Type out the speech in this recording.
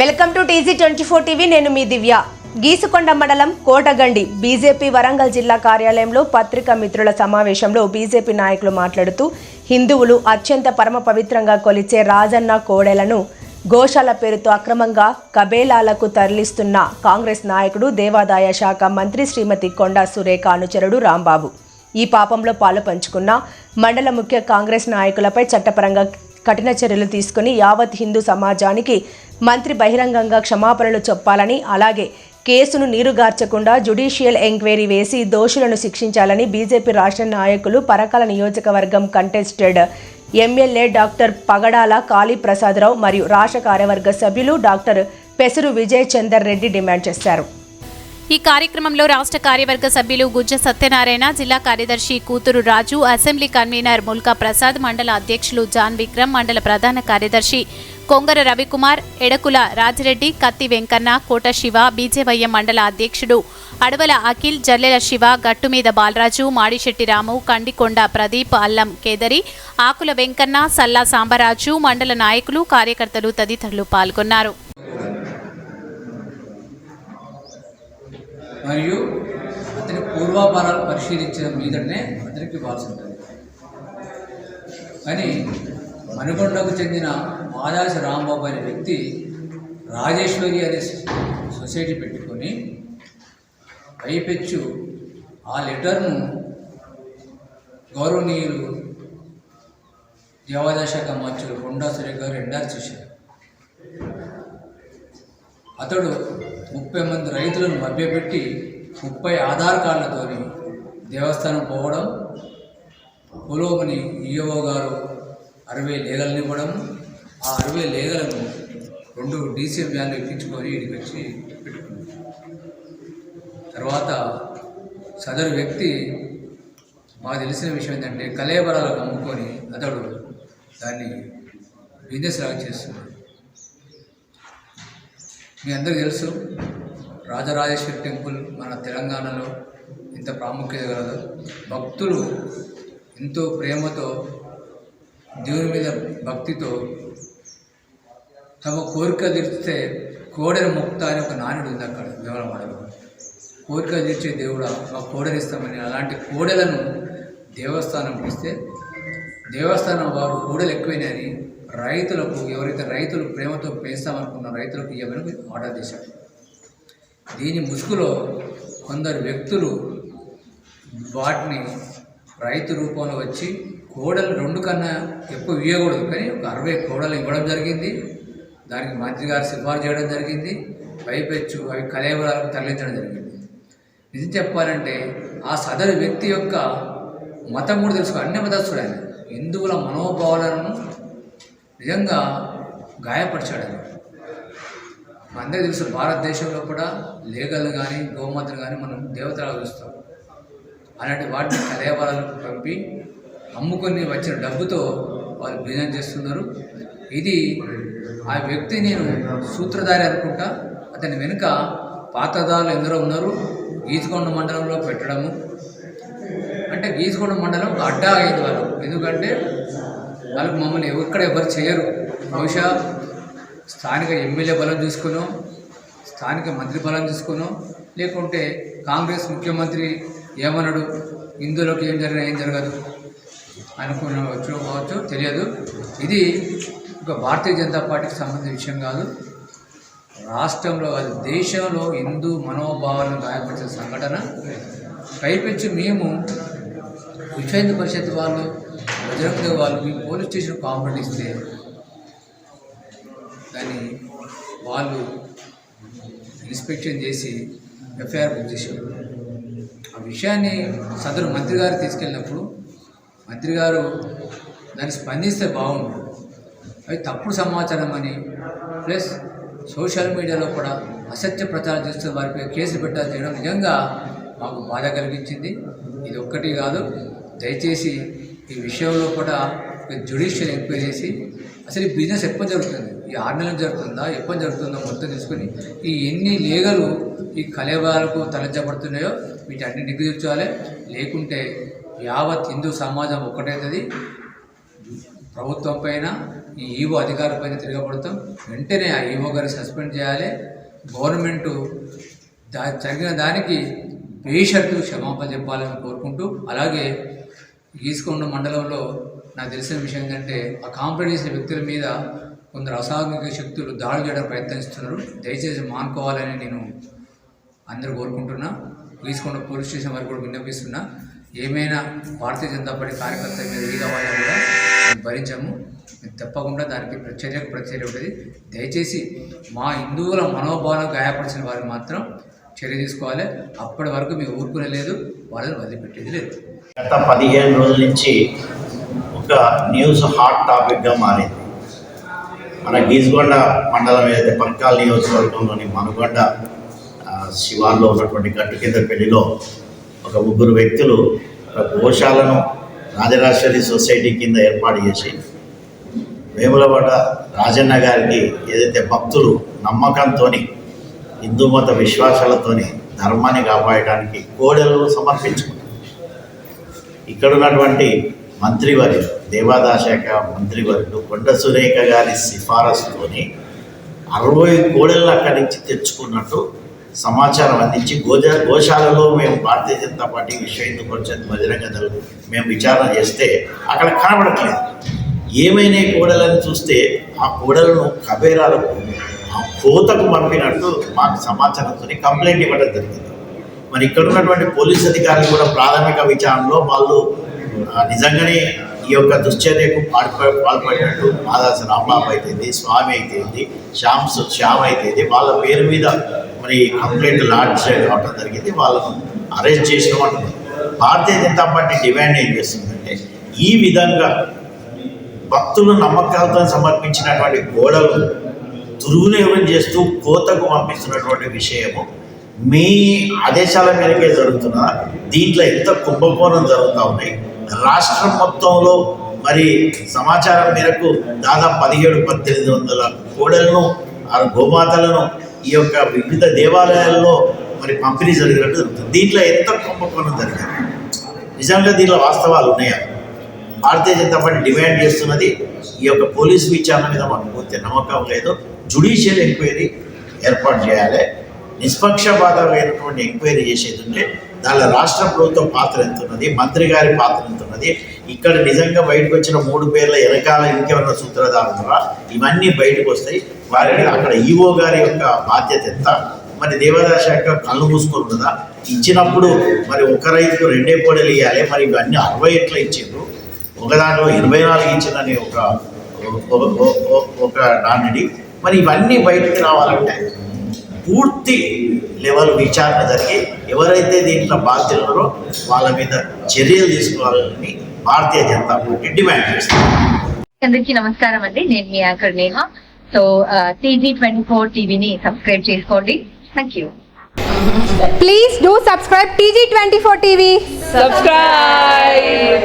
Welcome to TG twenty four TV నేను మీ దివ్య. గీసుకొండ మండలం కోటగండి బీజేపీ వరంగల్ జిల్లా కార్యాలయంలో పత్రికా మిత్రుల సమావేశంలో బీజేపీ నాయకులు మాట్లాడుతూ హిందువులు అత్యంత పరమ పవిత్రంగా కొలిచే రాజన్న కోడెలను గోశాల పేరుతో అక్రమంగా కబేలాలకు తరలిస్తున్న కాంగ్రెస్ నాయకుడు దేవాదాయ శాఖ మంత్రి శ్రీమతి కొండా సురేఖ అనుచరుడు రాంబాబు. ఈ పాపంలో పాలు పంచుకున్న మండల ముఖ్య కాంగ్రెస్ నాయకులపై చట్టపరంగా కఠిన చర్యలు తీసుకుని యావత్ హిందూ సమాజానికి మంత్రి బహిరంగంగా క్షమాపణలు చెప్పాలని అలాగే కేసును నీరుగార్చకుండా జుడిషియల్ ఎంక్వైరీ వేసి దోషులను శిక్షించాలని బీజేపీ రాష్ట్ర నాయకులు పరకాల నియోజకవర్గం contested MLA doctor Pagadala Kaliprasad Rao మరియు రాష్ట్ర కార్యవర్గ సభ్యులు డాక్టర్ పెసరు విజయ్ చందర్ రెడ్డి డిమాండ్ చేశారు. ఈ కార్యక్రమంలో రాష్ట్ర కార్యవర్గ సభ్యులు గుజ్జ సత్యనారాయణ జిల్లా కార్యదర్శి కూతురు రాజు అసెంబ్లీ కన్వీనర్ ముల్కా ప్రసాద్ మండల అధ్యక్షులు జాన్ విక్రమ్ మండల ప్రధాన కార్యదర్శి కొంగర రవికుమార్ ఎడకుల రాజిరెడ్డి కత్తి వెంకన్న కోట శివ బీజేవయ్య మండల అధ్యక్షుడు అడవల అఖిల్ జల్లెల శివ గట్టుమీద బాలరాజు మాడిశెట్టి రాము కండికొండ ప్రదీప్ అల్లం కేదరి ఆకుల వెంకన్న సల్లా సాంబరాజు మండల నాయకులు కార్యకర్తలు తదితరులు పాల్గొన్నారు. మరియు అతని పూర్వాపారాలు పరిశీలించిన మీదనే అతనికి ఇవ్వాల్సి ఉంటుంది. కానీ మణికొండకు చెందిన మాదాసి రాంబాబు అనే వ్యక్తి రాజేశ్వరి అనే సొసైటీ పెట్టుకొని పైపెచ్చు ఆ లెటర్ను గౌరవనీయులు దేవాదశాఖ మంత్రులు కొండా సురేఖ గారు ఎండార్ చేశారు. అతడు ముప్పై మంది రైతులను మభ్యపెట్టి ముప్పై ఆధార్ కార్డులతోని దేవస్థానం పోవడం పొలోమని ఈఓ గారు అరవై లేగలను ఇవ్వడం ఆ అరవై లేగలను రెండు డీసీ వ్యాన్లు ఎక్కించుకొని ఇక్కడికి వచ్చి పెట్టుకున్నాం. తర్వాత సదరు వ్యక్తి మాకు తెలిసిన విషయం ఏంటంటే కలేబరాలకు అమ్ముకొని అతడు దాన్ని బిజినెస్ లాగా చేస్తున్నాడు. మీ అందరికీ తెలుసు రాజరాజేశ్వరి టెంపుల్ మన తెలంగాణలో ఎంత ప్రాముఖ్యత కలదు భక్తులు ఎంతో ప్రేమతో దేవుని మీద భక్తితో తమ కోరిక తీర్చితే కోడెల ముక్త అని ఒక నానుడు ఉంది అక్కడ దేవరమాడలో కోరిక తీర్చే దేవుడా మా కోడెనిస్తామని అలాంటి కోడెలను దేవస్థానం ఇస్తే దేవస్థానం వారు కోడలు ఎక్కువైనాయని రైతులకు ఎవరైతే రైతులు ప్రేమతో పెంచుతామనుకున్న రైతులకు ఇవ్వమని ఆర్డర్ చేశారు దీని ముసుగులో కొందరు వ్యక్తులు వాటిని రైతు రూపంలో వచ్చి కోడలు రెండు కన్నా ఎక్కువ ఇవ్వకూడదు కానీ ఒక అరవై కోడలు ఇవ్వడం జరిగింది. దానికి మంత్రి గారు సిఫార్సు చేయడం జరిగింది. పైపెచ్చు అవి కలయవరాలకు తరలించడం జరిగింది. నిజం చెప్పాలంటే ఆ సదరు వ్యక్తి యొక్క మతం కూడా తెలుసుకో అన్ని మతస్థుడు ఆయన. హిందువుల మనోభావాలను నిజంగా గాయపరిచాడు ఆయన. అందరికీ తెలుసు భారతదేశంలో కూడా లేగలు కానీ గోమాతలు కానీ మనం దేవతలుగా చూస్తాం. అలాంటి వాటిని కలయవరాలకు పంపి అమ్ముకొని వచ్చిన డబ్బుతో వాళ్ళు బిజినెస్ చేస్తున్నారు. ఇది ఆ వ్యక్తి నేను సూత్రధారి అనుకుంటా. అతని వెనుక పాతదారులు ఎందరో ఉన్నారు. గీచుకొండ మండలంలో పెట్టడము. అంటే గీచుకొండ మండలం అడ్డా అయ్యేది వాళ్ళు ఎందుకంటే వాళ్ళకి మమ్మల్ని ఎక్కడ ఎవరు చేయరు. బహుశా స్థానిక ఎమ్మెల్యే బలం చూసుకునో స్థానిక మంత్రి బలం చూసుకునో లేకుంటే కాంగ్రెస్ ముఖ్యమంత్రి ఏమన్నాడు? ఇందులోకి ఏం జరిగినా ఏం జరగదు. అనుకునవచ్చు కావచ్చు తెలియదు. ఇది ఒక భారతీయ జనతా పార్టీకి సంబంధించిన విషయం కాదు. రాష్ట్రంలో అది దేశంలో హిందూ మనోభావాలను గాయపరిచిన సంఘటన పైపెచ్చి మేము విశ్వ పరిషత్ వాళ్ళు బజరంగ వాళ్ళు మీ పోలీస్ స్టేషన్ కాంప్లైంట్ ఇస్తే దాన్ని వాళ్ళు ఇన్స్పెక్షన్ చేసి ఎఫ్ఐఆర్ బుక్ చేశారు. ఆ విషయాన్ని సదరు మంత్రి గారు తీసుకెళ్ళినప్పుడు మంత్రి గారు దాన్ని స్పందిస్తే బాగుండు. అవి తప్పుడు సమాచారం అని. ప్లస్ సోషల్ మీడియాలో కూడా అసత్య ప్రచారం చేస్తూ వారిపై కేసులు పెట్టాలి చేయడం నిజంగా మాకు బాధ కలిగించింది. ఇది ఒక్కటి కాదు. దయచేసి ఈ విషయంలో కూడా జ్యుడిషియల్ ఎంక్వైరీ చేసి అసలు ఈ బిజినెస్ ఎప్పుడు జరుగుతుంది? ఈ ఆరు నెలలు జరుగుతుందా? ఎప్పుడు జరుగుతుందో మొత్తం తీసుకొని ఈ ఎన్ని లేగలు ఈ కలేబాలకు తరలించబడుతున్నాయో వీటి అన్ని నిగ్గుదీర్చాలి లేకుంటే యావత్ హిందూ సమాజం ఒక్కటైతుంది. ప్రభుత్వం పైన ఈ ఈవో అధికారులపైన తిరగబడతాం. వెంటనే ఆ ఈవో గారిని సస్పెండ్ చేయాలి. గవర్నమెంటు దా జరిగిన దానికి బేషరతు క్షమాపణ చెప్పాలని కోరుకుంటూ అలాగే గీసుకొండ మండలంలో నాకు తెలిసిన విషయం ఏంటంటే ఆ కాంప్లైంట్ చేసిన వ్యక్తుల మీద కొందరు అసాంఘిక శక్తులు దాడులు చేయడం ప్రయత్నిస్తున్నారు. దయచేసి మానుకోవాలని నేను అందరూ కోరుకుంటున్నా. గీసుకొండ పోలీస్ స్టేషన్ వరకు కూడా విన్నపిస్తున్నా ఏమైనా భారతీయ జనతా పార్టీ కార్యకర్తల మీద ఏ కూడా మేము భరించాము. మేము తప్పకుండా దానికి ప్రత్యేక ప్రచర్య ఉంటుంది. దయచేసి మా హిందువుల మనోభావాలు గాయపరిచిన వారు మాత్రం చర్య తీసుకోవాలి. అప్పటి వరకు మేము ఊరుకునే లేదు వాళ్ళని వదిలిపెట్టేది లేదు. గత పదిహేను రోజుల నుంచి ఒక న్యూస్ హాట్ టాపిక్గా మారింది. మన గీజ్గొండ మండలం ఏదైతే పర్కాల్ నియోజకవర్గంలోని మనుగొండ శివార్లో ఉన్నటువంటి గట్టు కింద పెళ్ళిలో ఒక ముగ్గురు వ్యక్తులు గోశాలను రాజరాజేశ్వరి సొసైటీ కింద ఏర్పాటు చేసి వేములవాడ రాజన్న గారికి ఏదైతే భక్తులు నమ్మకంతోని హిందూ మత విశ్వాసాలతోని ధర్మాన్ని కాపాడటానికి కోడెలను సమర్పించుకుంటారు ఇక్కడ ఉన్నటువంటి మంత్రివర్యులు దేవాదాశాఖ మంత్రివర్యులు కొండ సురేఖ గారి సిఫారసుతోని అరవై కోడెలను అక్కడి నుంచి తెచ్చుకున్నట్టు సమాచారం అందించి గోజ గోశాలలో మేము భారతీయ జనతా పార్టీ విశ్వ హిందూ పరిషత్ బహిరంగ దళం మేము విచారణ చేస్తే అక్కడ కనబడట్లేదు. ఏమైనా ఈ కోడలని చూస్తే ఆ కోడలను కబేరాలకు ఆ కోతకు పంపినట్టు మాకు సమాచారంతో కంప్లైంట్ ఇవ్వడం జరిగింది. మరి ఇక్కడ ఉన్నటువంటి పోలీస్ అధికారులు కూడా ప్రాథమిక విచారణలో వాళ్ళు నిజంగానే ఈ యొక్క దుశ్చర్యకు పాల్ప పాల్పడినట్టు మాదాస రాంబాబు అయితేంది స్వామి అయితేంది శ్యామ్ సు- శ్యామ్ అయితే వాళ్ళ పేరు మీద మరి కంప్లైంట్ లాడ్జ్ కావడం జరిగింది. వాళ్ళను అరెస్ట్ చేసిన అంటున్నారు భారతీయ జనతా పార్టీ డిమాండ్ ఏం చేస్తుందంటే ఈ విధంగా భక్తులు నమ్మకాలతో సమర్పించినటువంటి గోడలు దుర్వినియోగం చేస్తూ కోతకు పంపిస్తున్నటువంటి విషయము మీ ఆదేశాల మేరకే జరుగుతున్నా దీంట్లో ఎంత కుంభకోణం జరుగుతూ ఉన్నాయి రాష్ట్రం మొత్తంలో మరి సమాచారం మేరకు దాదాపు పదిహేడు పద్దెనిమిది వందల కోడలను ఆ గోమాతలను ఈ యొక్క వివిధ దేవాలయాల్లో మరి పంపిణీ జరిగినట్టు జరుగుతుంది. దీంట్లో ఎంత కుంభకోణం జరిగింది నిజంగా దీనిలో వాస్తవాలు ఉన్నాయా? భారతీయ జనతా పార్టీ డిమాండ్ చేస్తున్నది ఈ యొక్క పోలీస్ విచారణ మీద మాకు పూర్తి నమ్మకం లేదు. జుడిషియల్ ఎంక్వైరీ ఏర్పాటు చేయాలి. నిష్పక్షపాతమైనటువంటి ఎంక్వైరీ చేసేది ఉంటే దానిలో రాష్ట్ర ప్రభుత్వం పాత్ర ఎంత ఉన్నది మంత్రి గారి పాత్ర ఎంత ఉన్నది ఇక్కడ నిజంగా బయటకు వచ్చిన మూడు పేర్ల వెనకాల ఇంకెవరన్నా సూత్రధారులు ఇవన్నీ బయటకు వస్తాయి. వారికి అక్కడ ఈఓ గారి యొక్క బాధ్యత ఎంత? మరి దేవాదాయ శాఖ కళ్ళు మూసుకొని ఉన్నదా? ఇచ్చినప్పుడు మరి ఒక రైతుకు రెండే కోడలు ఇవ్వాలి మరి ఇవన్నీ అరవై ఎట్లా ఇచ్చిండ్రు? ఒక దాంట్లో ఇరవై నాలుగు ఇచ్చిందని ఒక ఒక- ఒక- ఒక మరి ఇవన్నీ బయటికి రావాలంటే పూర్తి లెవెల్ విచారణ జరిగి ఎవరైతే దీంట్లో బాధ్యులు వాళ్ళ మీద చర్యలు తీసుకోవాలని భారతీయ జనతా పార్టీ డిమాండ్ చేస్తారు అందరికీ నమస్కారం అండి. నేను మీ anchor Neha. So TG twenty four టీవీని సబ్స్క్రైబ్ చేసుకోండి thank you Please do subscribe TG24 TV. subscribe